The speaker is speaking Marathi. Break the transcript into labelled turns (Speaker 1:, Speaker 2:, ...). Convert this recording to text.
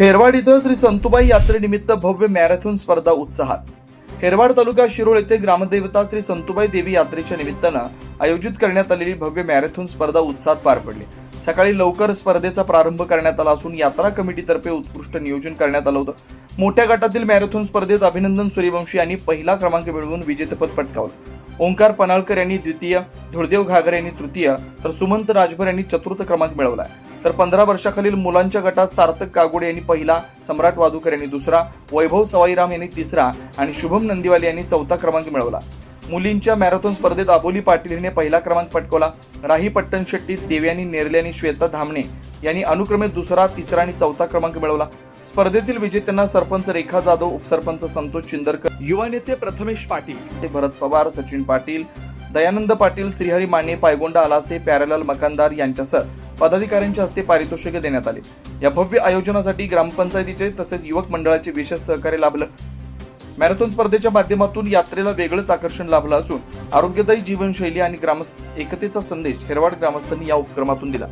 Speaker 1: हेरवाड इथं श्री संतुबाई यात्रेनिमित्त भव्य मॅरेथॉन स्पर्धा उत्साहात. हेरवाड तालुका शिरोळ येथे ग्रामदेवता श्री संतुबाई देवी यात्रेच्या निमित्तानं आयोजित करण्यात आलेली भव्य मॅरेथॉन स्पर्धा उत्साहात पार पडली. सकाळी लवकर स्पर्धेचा प्रारंभ करण्यात आला असून यात्रा कमिटीतर्फे उत्कृष्ट नियोजन करण्यात आलं होतं. मोठ्या गटातील मॅरेथॉन स्पर्धेत अभिनंदन सूर्यवंशी यांनी पहिला क्रमांक मिळवून विजेतेपद पटकावलं. ओंकार पनाळकर यांनी द्वितीय धुळदेव घागर यांनी तृतीय तर सुमंत राजभर यांनी चतुर्थ क्रमांक मिळवला तर पंधरा वर्षाखालील मुलांच्या गटात सार्थक कागोडे यांनी पहिला सम्राट वादुकर यांनी दुसरा वैभव सवाईराम यांनी तिसरा आणि शुभम नंदीवाले यांनी चौथा क्रमांक मिळवला. मुलींच्या मॅरेथॉन स्पर्धेत अबोली पाटील हिने पहिला क्रमांक पटकवला. राही पट्टण शेट्टी देवयानी नेरले आणि श्वेता धामणे यांनी अनुक्रमे दुसरा तिसरा आणि चौथा क्रमांक मिळवला. स्पर्धेतील विजेत्यांना सरपंच रेखा जाधव उपसरपंच संतोष चिंदरकर युवा नेते प्रथमेश पाटील भरत पवार सचिन पाटील दयानंद पाटील श्रीहरी माने पायगोंडा आलासे प्यारेलाल मकानदार यांच्यासह पदाधिकाऱ्यांच्या हस्ते पारितोषिक देण्यात आले. या भव्य आयोजनासाठी ग्रामपंचायतीचे तसेच युवक मंडळाचे विशेष सहकार्य लाभलं. मॅरेथॉन स्पर्धेच्या माध्यमातून यात्रेला वेगळंच आकर्षण लाभलं असून आरोग्यदायी जीवनशैली आणि ग्राम एकतेचा संदेश हेरवाड ग्रामस्थांनी या उपक्रमातून दिला.